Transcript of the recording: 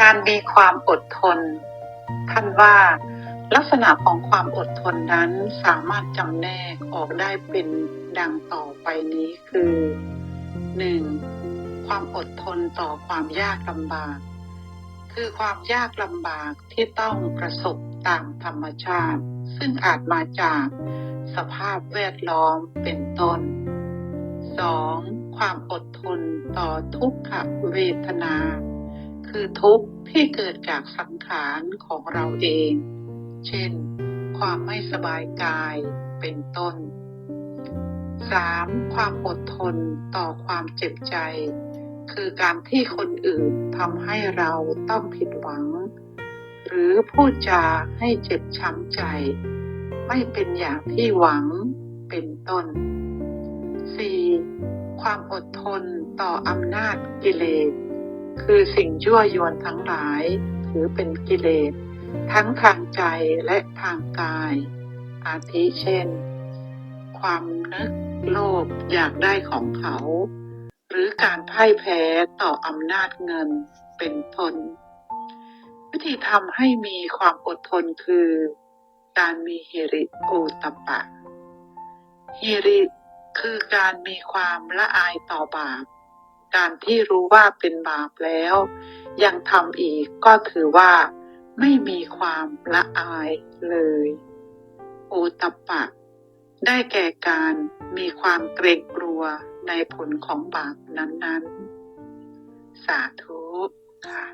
การมีความอดทน ท่านว่าลักษณะของความอดทนนั้นสามารถจำแนกออกได้เป็นดังต่อไปนี้คือ 1. ความอดทนต่อความยากลำบาก คือความยากลำบากที่ต้องประสบตามธรรมชาติ ซึ่งอาจมาจากสภาพแวดล้อมเป็นต้น 2. ความอดทนต่อทุกขเวทนา คือทุกข์ที่เกิดจากสังขารของเราเอง เช่น ความไม่สบายกายเป็นต้น 3. ความอดทนต่อความเจ็บใจ คือการที่คนอื่นทำให้เราต้องผิดหวัง หรือพูดจาให้เจ็บช้ำใจ ไม่เป็นอย่างที่หวังเป็นต้น 4. ความอดทนต่ออำนาจกิเลส คือสิ่งยั่วยวนทั้งหลาย ถือเป็นกิเลส ทั้งทางใจและทางกาย อาทิเช่น ความนึกโลภอยากได้ของเขา หรือการพ่ายแพ้ต่ออำนาจเงินเป็นต้นวิธีทำให้มีความอดทนคือ การมีฮิริโอตปปะฮิริคือการมีความละอายต่อบาป การที่รู้ว่าเป็นบาปแล้ว ยังทำอีกก็ถือว่า ไม่มีความละอายเลย โอตตปปะ ได้แก่การมีความเกรงกลัวในผลของบาปนั้นๆ สาธุค่ะ